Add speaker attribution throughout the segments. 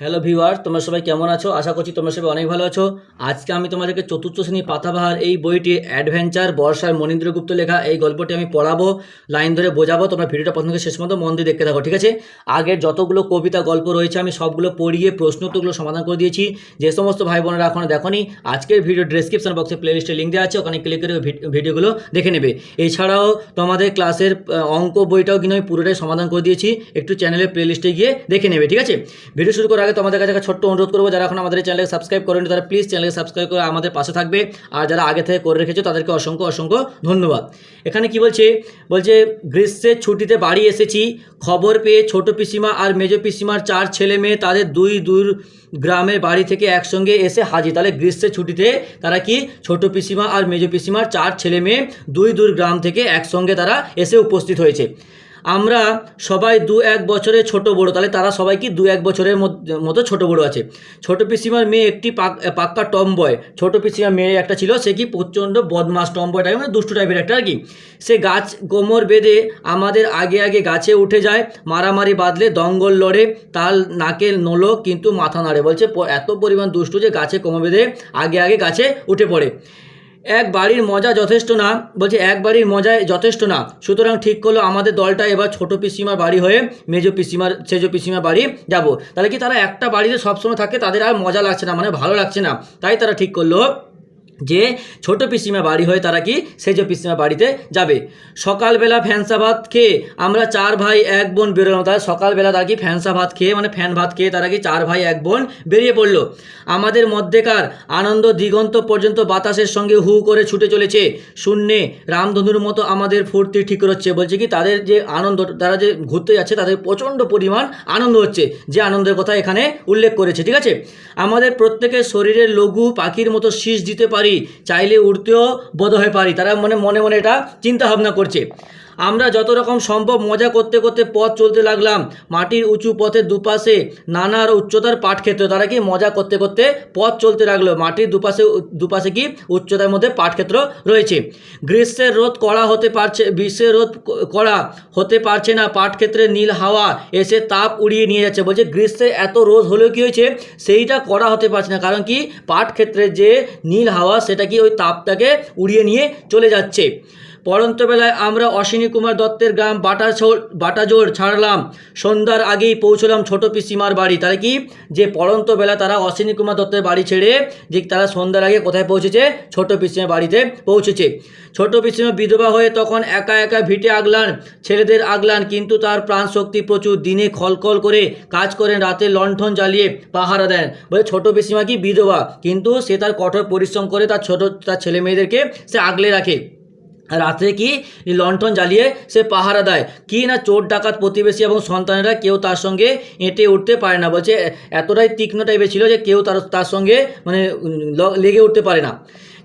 Speaker 1: Hello viewer তোমরা সবাই কেমন আছো? আশা করছি তোমরা সবাই অনেক ভালো আছো। আজকে আমি তোমাদেরকে চতুর্থ শ্রেণি পাতাবাহার এই বইটি অ্যাডভেঞ্চার বর্ষার মনীন্দ্রগুপ্ত লেখা এই গল্পটি আমি পড়াবো, লাইন ধরে বোঝাবো, তোমরা ভিডিওটা প্রথম থেকে শেষ মতো মন দিয়ে দেখতে থাকো, ঠিক আছে? আগের যতগুলো কবিতা, গল্প রয়েছে, আমি সবগুলো পড়িয়ে প্রশ্ন উত্তরগুলো সমাধান করে দিয়েছি। যে সমস্ত ভাই বোনেরা এখনও দেখোনি, আজকের ভিডিও ডেসক্রিপশন বক্সে প্লেলিস্টে লিঙ্ক দেওয়া আছে, ওখানে ক্লিক করে ভিডিওগুলো দেখে নেবে। এছাড়াও তোমাদের ক্লাসের অঙ্ক বইটাও কিন্তু আমি পুরোটাই সমাধান করে দিয়েছি, একটু চ্যানেলের প্লেলিস্টে গিয়ে দেখে নেবে, ঠিক আছে? ভিডিও শুরু করার আগে তোমাদের কাছে একটা ছোট্ট অনুরোধ করব, যারা এখন আমাদের চ্যানেলকে সাবস্ক্রাইব করেনি, তারা প্লিজ চ্যানেলকে সাবস্ক্রাইব করে আমাদের পাশে থাকবে। আর যারা আগে থেকে করে রেখেছো, তাদেরকে অসংখ্য অসংখ্য ধন্যবাদ। এখানে কি বলছে? বলছে, গ্রীষ্মের ছুটিতে বাড়ি এসেছি। খবর পেয়ে ছোট পিসিমা আর মেজ পিসিমার চার ছেলে মেয়ে তাদের দুই দূর গ্রামের বাড়ি থেকে একসঙ্গে এসে হাজির। তাহলে গ্রীষ্মের ছুটিতে তারা কি? ছোট পিসিমা আর মেজ পিসিমার চার ছেলে মেয়ে দুই দূর গ্রাম থেকে একসঙ্গে তারা এসে উপস্থিত হয়েছে। আমরা সবাই দু এক বছরে ছোট বড়, তাহলে তারা সবাই কি দু এক বছরের মতো ছোট বড় আছে? ছোট পিসিমার মেয়ে একটি পাক- পাক্কা টম বয় ছোট পিসিমার মেয়ে একটা ছিল, সে কি প্রচণ্ড বদমাস টম বয় মানে দুষ্টু টাইপের একটা আর কি? সে গাছ কোমর বেঁধে আমাদের আগে আগে গাছে উঠে যায়, মারামারি বাঁধলে দঙ্গল লড়ে, তার নাকে নলো কিন্তু মাথা নাড়ে। বলছে এত পরিমাণ দুষ্টু যে গাছে কোমর বেঁধে আগে আগে গাছে উঠে পড়ে। এক বাড়ির মজা যথেষ্ট না, বলছে এক বাড়ির মজায় যথেষ্ট না। সুতরাং ঠিক করল আমাদের দলটা এবার ছোট পিসিমার বাড়ি হয়ে মেজো পিসিমার, সেজো পিসিমার বাড়ি যাব। তাহলে কি তারা একটা বাড়িতে সবসময় থাকে, তাদের আর মজা লাগছে না মানে ভালো লাগছে না। তাই তারা ঠিক করল যে ছোট পিসিমা বাড়ি হয়ে তারা কি সেজ পিসিমা বাড়িতে যাবে। সকালবেলা ফ্যানসা ভাত খেয়ে আমরা চার ভাই এক বোন বেরোলাম। তারা সকালবেলা তারা কি ফ্যানসা ভাত খেয়ে মানে ফ্যান ভাত খেয়ে তারা কি চার ভাই এক বোন বেরিয়ে পড়ল। আমাদের মধ্যেকার আনন্দ দিগন্ত পর্যন্ত বাতাসের সঙ্গে হু করে ছুটে চলেছে। শূন্যে রামধনুর মতো আমাদের ফুর্তি ঠিক হচ্ছে বলছে কি, তাদের যে আনন্দ, তারা যে ঘুরতে যাচ্ছে তাদের প্রচণ্ড পরিমাণ আনন্দ হচ্ছে। যে আনন্দের কথা এখানে উল্লেখ করেছে, ঠিক আছে? আমাদের প্রত্যেকের শরীরের লঘু পাখির মতো শীষ দিতে পারি চাইলে উড়তেও বোধ হয়ে পারি। তারা মনে মনে মনে এটা চিন্তা ভাবনা করছে। আমরা যত রকম সম্ভব মজা করতে করতে পথ চলতে লাগলাম। মাটির উঁচু পথের দুপাশে নানার উচ্চতার পাট ক্ষেত্র তারা কি মজা করতে করতে পথ চলতে লাগল? মাটির দুপাশে দুপাশে কি উচ্চতার মধ্যে পাট ক্ষেত্র রয়েছে? গ্রীষ্মের রোদ কড়া হতে পারছে, গ্রীষ্মের রোদ কড়া হতে পারছে না। পাট ক্ষেত্রে নীল হাওয়া এসে তাপ উড়িয়ে নিয়ে যাচ্ছে। বলছে, গ্রীষ্মে এত রোদ হলেও কি হয়েছে? সেইটা করা হতে পারছে না। কারণ কি? পাট ক্ষেত্রের যে নীল হাওয়া, সেটা কি ওই তাপটাকে উড়িয়ে নিয়ে চলে যাচ্ছে। পরন্ত বেলায় আমরা অশ্বিনী কুমার দত্তের গ্রাম বাটাছোড় বাটাজোড় ছাড়লাম। সন্ধ্যার আগেই পৌঁছলাম ছোট পিসিমার বাড়ি। তারা কি? যে পরন্ত বেলা তারা অশ্বিনী কুমার দত্তের বাড়ি ছেড়ে যে তারা সন্ধ্যার আগে কোথায় পৌঁছেছে? ছোট পিসিমার বাড়িতে পৌঁছেছে। ছোট পিসিমা বিধবা হয়ে তখন একা একা ভিটে আগলান, ছেলেদের আগলান। কিন্তু তার প্রাণ শক্তি প্রচুর। দিনে খলখল করে কাজ করেন, রাতে লণ্ঠন জ্বালিয়ে পাহারা দেন। বলে ছোট পিসিমা কি বিধবা? কিন্তু সে তার কঠোর পরিশ্রম করে তার ছোট তার ছেলে মেয়েদেরকে সে আগলে রাখে। রাত্রে কি লণ্ঠন জ্বালিয়ে সে পাহারা দেয়? কি না চোর, ডাকাত, প্রতিবেশী এবং সন্তানেরা কেউ তার সঙ্গে এঁটে উঠতে পারে না? বলছে, এতটাই তীক্ষ্ণ টাইপের ছিল যে কেউ তার তার সঙ্গে মানে লেগে উঠতে পারে না।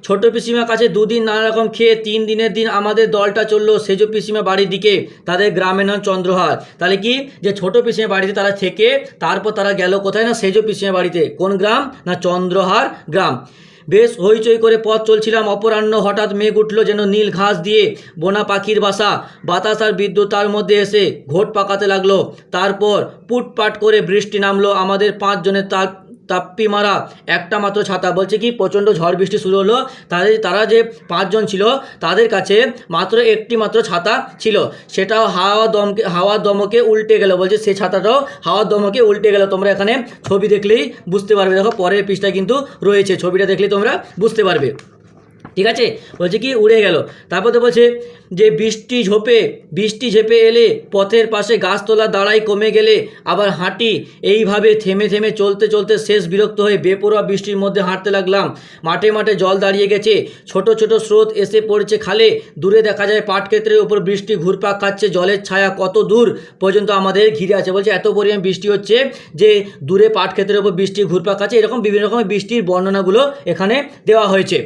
Speaker 1: ছোট পিসিমার কাছে দুদিন নানা রকম খেয়ে, তিন দিনের দিন আমাদের দলটা চলল সেজ পিসিমা বাড়ির দিকে। তাদের গ্রামের নাম চন্দ্রহার তাহলে কি যে ছোট পিসিমা বাড়িতে তারা থেকে, তারপর তারা গেল কোথায় না সেজ পিসিমা বাড়িতে? কোন গ্রাম না চন্দ্রহার গ্রাম? বেশ হইচই করে পথ চলছিলাম, অপরাহ্ন হঠাৎ মেঘ উঠল যেন নীল ঘাস দিয়ে বোনা পাখির বাসা। বাতাস আর বিদ্যুৎ তার মধ্যে এসে ঘোট পাকাতে লাগল। তারপর পুটপাট করে বৃষ্টি নামলো। আমাদের পাঁচজনের তার তাপ্পি মারা, একটা মাত্র ছাতা। বলছে কি, প্রচণ্ড ঝড় বৃষ্টি শুরু হলো। তাদের, তারা যে পাঁচজন ছিল, তাদের কাছে মাত্র একটি মাত্র ছাতা ছিল। সেটাও হাওয়া দমকে হাওয়া দমকে উল্টে গেল। বলছে সেই ছাতাটাও হাওয়া দমকে উল্টে গেল। তোমরা এখানে ছবি দেখলেই বুঝতে পারবে। দেখো, পরের পিসটা কিন্তু রয়েছে। ছবিটা দেখলেই তোমরা বুঝতে পারবে। ঠিক আছে? বলছে কি? উড়ে গেল। তারপর তো বলছে যে বৃষ্টি ঝোপে, বৃষ্টি ঝেপে এলে পথের পাশে গাছতলা দাঁড়াই কমে গেলে আবার হাঁটি। এইভাবে থেমে থেমে চলতে চলতে শেষ বিরক্ত হয়ে বেপরোয়া বৃষ্টির মধ্যে হাঁটতে লাগলাম। মাঠে মাঠে জল দাঁড়িয়ে গেছে। ছোট ছোট স্রোত এসে পড়ছে খালে। দূরে দেখা যায় পাট ক্ষেত্রের উপর বৃষ্টি ঘুরপাক খাচ্ছে। জলের ছায়া কত দূর পর্যন্ত আমাদের ঘিরে আছে। বলছে, এত পরিমাণ বৃষ্টি হচ্ছে যে দূরে পাট ক্ষেত্রের উপর বৃষ্টি ঘুরপাক খাচ্ছে। এরকম বিভিন্ন রকমের বৃষ্টির বর্ণনাগুলো এখানে দেওয়া হয়েছে।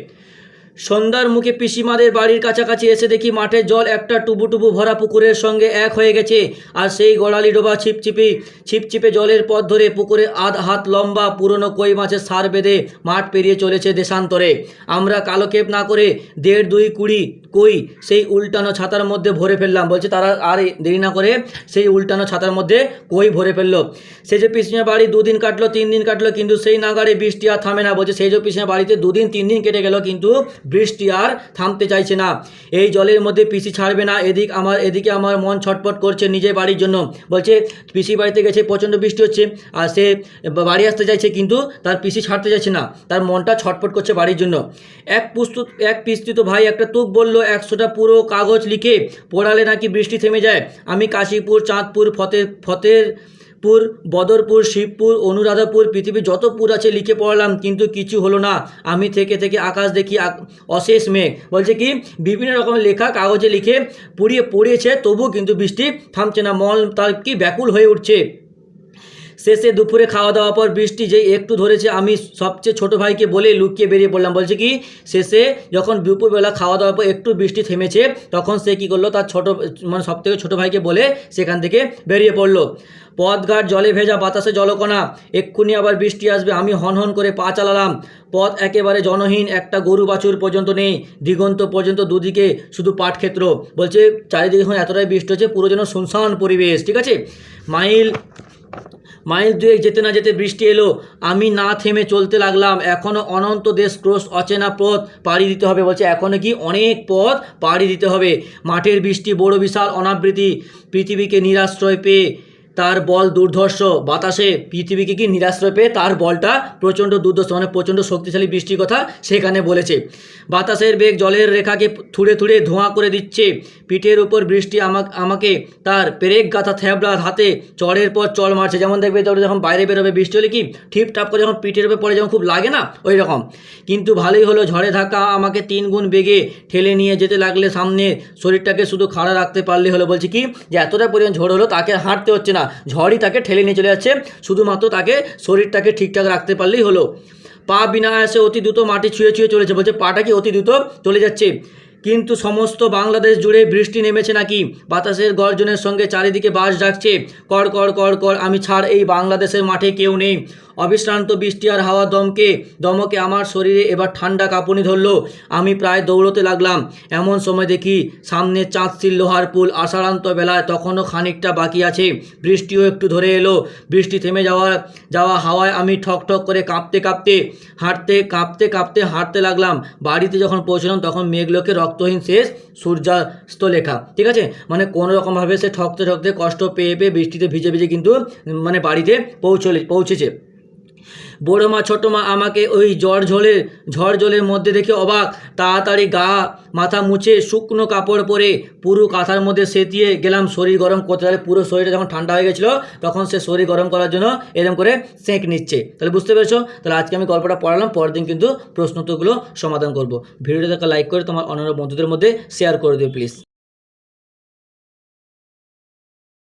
Speaker 1: সন্ধ্যার মুখে পিসিমাদের বাড়ির কাছাকাছি এসে দেখি মাঠের জল একটা টুবু টুবু ভরা পুকুরের সঙ্গে এক হয়ে গেছে আর সেই গড়ালি ডোবা ছিপছিপি, ছিপছিপে জলের পথ ধরে পুকুরে আধ হাত লম্বা পুরনো কই মাছের সার বেঁধে মাঠ পেরিয়ে চলেছে দেশান্তরে। আমরা কালোক্ষেপ না করে দেড় দুই কুড়ি কই সেই উল্টানো ছাতার মধ্যে ভরে ফেললাম। বলছে, তারা আর দেরি না করে সেই উল্টানো ছাতার মধ্যে কই ভরে ফেলল? সে যে পিসিমা বাড়ি দুদিন কাটলো, তিন দিন কাটলো, কিন্তু সেই নাগারে বৃষ্টি আর থামে না। বলছে, সেই যে পিসিমা বাড়িতে দুদিন, তিন দিন কেটে গেল, কিন্তু বৃষ্টি আর থামতে চাইছে না। এই জলের মধ্যে পিসি ছাড়বে না, এদিক আমার, এদিকে আমার মন ছটপট করছে নিজের বাড়ির জন্য। বলছে, পিসি বাড়িতে গেছে, প্রচণ্ড বৃষ্টি হচ্ছে, আর সে বাড়ি আসতে চাইছে, কিন্তু তার পিসি ছাড়তে চাইছে না। তার মনটা ছটপট করছে বাড়ির জন্য। এক পুস্তুত এক পিস্তুত ভাই একটা তুক বলল, একশোটা পুরো কাগজ লিখে পড়ালে নাকি বৃষ্টি থেমে যায়? আমি কাশীপুর, চাঁদপুর, ফতে, ফতের পুর বদরপুর, শিবপুর, অনুরাধাপুর পৃথিবী যত পুর আছে লিখে পড়লাম, কিন্তু কিছু হলো না। আমি থেকে থেকে আকাশ দেখি অশেষ মেঘ। বলছে কি, বিভিন্ন রকমের লেখা কাগজে লিখে পুড়িয়ে পড়িয়েছে তবু কিন্তু বৃষ্টি থামছে না। মল তার কি ব্যাকুল হয়ে উঠছে। শেষে দুপুরে খাওয়া দাওয়ার পর বৃষ্টি যেই একটু ধরেছে, আমি সবচেয়ে ছোট ভাইকে বলে লুকিয়ে বেরিয়ে পড়লাম। বলছে কি, শেষে যখন দুপুরবেলা খাওয়া দাওয়ার পর একটু বৃষ্টি থেমেছে, তখন সে কি করল, তার ছোট মানে সব থেকে ছোটো ভাইকে বলে সেখান থেকে বেরিয়ে পড়ল। পথঘাট জলে ভেজা বাতাসে জলকণা, এক্ষুনি আবার বৃষ্টি আসবে, আমি হন হন করে পা চালালাম। পথ একেবারে জনহীন, একটা গরু বাছুর পর্যন্ত নেই, দিগন্ত পর্যন্ত দুদিকে শুধু পাট ক্ষেত্র বলছে, চারিদিকে এখন এতটাই বৃষ্টি হচ্ছে, পুরো যেন শুনশান পরিবেশ, ঠিক আছে? মাইল মাইল দুয়েক যেতে না যেতে বৃষ্টি এলো। আমি না থেমে চলতে লাগলাম। এখনও অনন্ত দেশ ক্রোশ অচেনা পথ পাড়ি দিতে হবে বলছে। এখনও কি অনেক পথ পাড়ি দিতে হবে? মাঠের বৃষ্টি বড় বিশাল অনাবৃতি পৃথিবীকে নিরাশ্রয় পেয়ে তার বল দুর্ধর্ষ। বাতাসে পৃথিবীকে কি নিরাশ্রয় পেয়ে তার বলটা প্রচণ্ড দুর্ধর্ষ মানে প্রচণ্ড শক্তিশালী বৃষ্টির কথা সেখানে বলেছে। বাতাসের বেগ জলের রেখাকে থুড়ে থুড়ে ধোঁয়া করে দিচ্ছে। পিঠের উপর বৃষ্টি আমাকে তার পেরেক গাথা থ্যাবলার হাতে চড়ের পর চড় মারছে। যেমন দেখবে যখন বাইরে বেরোবে বৃষ্টি হলে কি ঠিপ টাপ করে যখন পিঠের উপর পড়ে, যখন খুব লাগে না, ওই রকম। কিন্তু ভালোই হলো, ঝড়ে ধাক্কা আমাকে তিন গুণ বেগে ঠেলে নিয়ে যেতে লাগলে সামনে শরীরটাকে শুধু খাড়া রাখতে পারলে হলো। বলছি কি? যে এতটা পরিমাণ ঝড় হলো, তাকে হাঁটতে হচ্ছে না। ঝড়ই তাকে ঠেলে নিয়ে চলে যাচ্ছে। শুধুমাত্র তাকে শরীরটাকে ঠিকঠাক রাখতে পারলেই হলো। পা বিনা আয়াসে অতি দ্রুত মাটি ছুঁয়ে ছুঁয়ে চলেছে বলছে, পাটা কি অতি দ্রুত চলে যাচ্ছে? কিন্তু সমস্ত বাংলাদেশ জুড়ে বৃষ্টি নেমেছে নাকি? বাতাসের গর্জনের সঙ্গে চারিদিকে বাস ডাকছে কর কর কর কর, আমি ছাড় এই বাংলাদেশের মাঠে কেউ নেই। অবিশ্রান্ত বৃষ্টি আর হাওয়া দমকে দমকে আমার শরীরে এবার ঠান্ডা কাঁপুনি ধরলো। আমি প্রায় দৌড়তে লাগলাম। এমন সময় দেখি সামনে চাঁদশিল লোহার পুল আষাঢ়ান্ত বেলায় তখনও খানিকটা বাকি আছে। বৃষ্টিও একটু ধরে এলো। বৃষ্টি থেমে যাওয়া যাওয়া হাওয়ায় আমি ঠক ঠক করে কাঁপতে কাঁপতে, হাঁটতে, কাঁপতে কাঁপতে হাঁটতে লাগলাম। বাড়িতে যখন পৌঁছলাম তখন মেঘলোকে রক্তহীন শেষ সূর্যাস্ত লেখা ঠিক আছে? মানে কোনো রকমভাবে সে ঠকতে ঠকতে কষ্ট পেয়ে পেয়ে বৃষ্টিতে ভিজে ভিজে কিন্তু মানে বাড়িতে পৌঁছলে, পৌঁছেছে। বড়ো মা, ছোটো মা আমাকে ওই ঝড় ঝোলের ঝড় জলের মধ্যে দেখে অবাক। তাড়াতাড়ি গা, মাথা মুছে শুকনো কাপড় পরে পুরো কাঁথার মধ্যে সেতিয়ে গেলাম। শরীর গরম করতে তাহলে পুরো শরীরটা যখন ঠান্ডা হয়ে গেছিল, তখন সে শরীর গরম করার জন্য এরকম করে সেঁক নিচ্ছে। তাহলে বুঝতে পেরেছ? তাহলে আজকে আমি গল্পটা পড়ালাম, পরের দিন কিন্তু প্রশ্নোত্তরগুলো সমাধান করব। ভিডিওটা লাইক করে তোমার অন্যান্য বন্ধুদের মধ্যে শেয়ার করে দিও প্লিজ